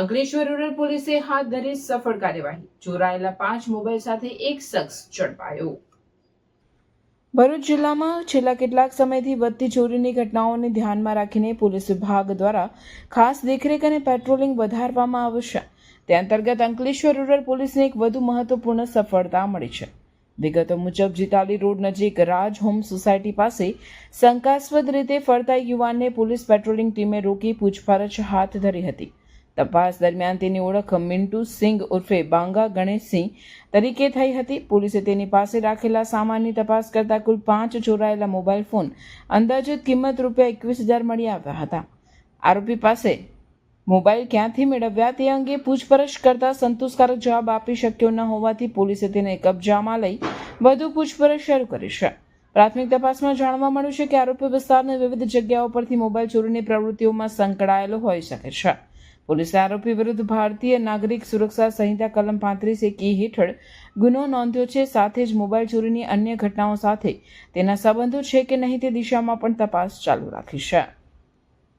Ankleshwar rural પોલીસે હાથ ધરી સફળ કાર્યવાહી. ચોરાયેલા પાંચ મોબાઈલ સાથે એક શખ્સ ઝડપાયો. ભરૂચ જિલ્લામાં છેલ્લા કેટલાક સમયથી વધતી ચોરીની ઘટનાઓને ધ્યાનમાં રાખીને પોલીસ વિભાગ દ્વારા ખાસ દેખરેખ અને પેટ્રોલિંગ વધારવામાં આવશે. તે અંતર્ગત અંકલેશ્વર રૂરલ પોલીસને એક વધુ મહત્વપૂર્ણ સફળતા મળી છે. વિગતો મુજબ, જીતાલી રોડ નજીક રાજ હોમ સોસાયટી પાસે શંકાસ્પદ રીતે ફરતા યુવાનને પોલીસ પેટ્રોલિંગ ટીમે રોકી પૂછપરછ હાથ ધરી હતી. તપાસ દરમિયાન તેની ઓળખ મિન્ટુ સિંઘ ઉર્ફે બાંગા ગણેશસિંહ તરીકે થઈ હતી. પોલીસે તેની પાસે રાખેલા સામાનની તપાસ કરતા કુલ પાંચ ચોરાયેલા મોબાઈલ ફોન અંદાજિત કિંમત રૂપિયા એકવીસ હજાર મળી આવ્યા હતા. આરોપી પાસે મોબાઈલ ક્યાંથી મેળવ્યા તે અંગે પૂછપરછ કરતા સંતોષકારક જવાબ આપી શક્યો ન હોવાથી પોલીસે તેને કબજામાં લઈ વધુ પૂછપરછ શરૂ કરી છે. પ્રાથમિક તપાસમાં જાણવા મળ્યું છે કે આરોપી વિસ્તારની વિવિધ જગ્યાઓ પરથી મોબાઈલ ચોરીની પ્રવૃત્તિઓમાં સંકળાયેલો હોઈ શકે છે. પોલીસે આરોપી વિરુદ્ધ ભારતીય નાગરિક સુરક્ષા સંહિતા કલમ પાંત્રીસ એક ઈ હેઠળ ગુનો નોંધ્યો છે. સાથે જ મોબાઈલ ચોરીની અન્ય ઘટનાઓ સાથે તેના સંબંધો છે કે નહીં તે દિશામાં પણ તપાસ ચાલુ રાખી છે.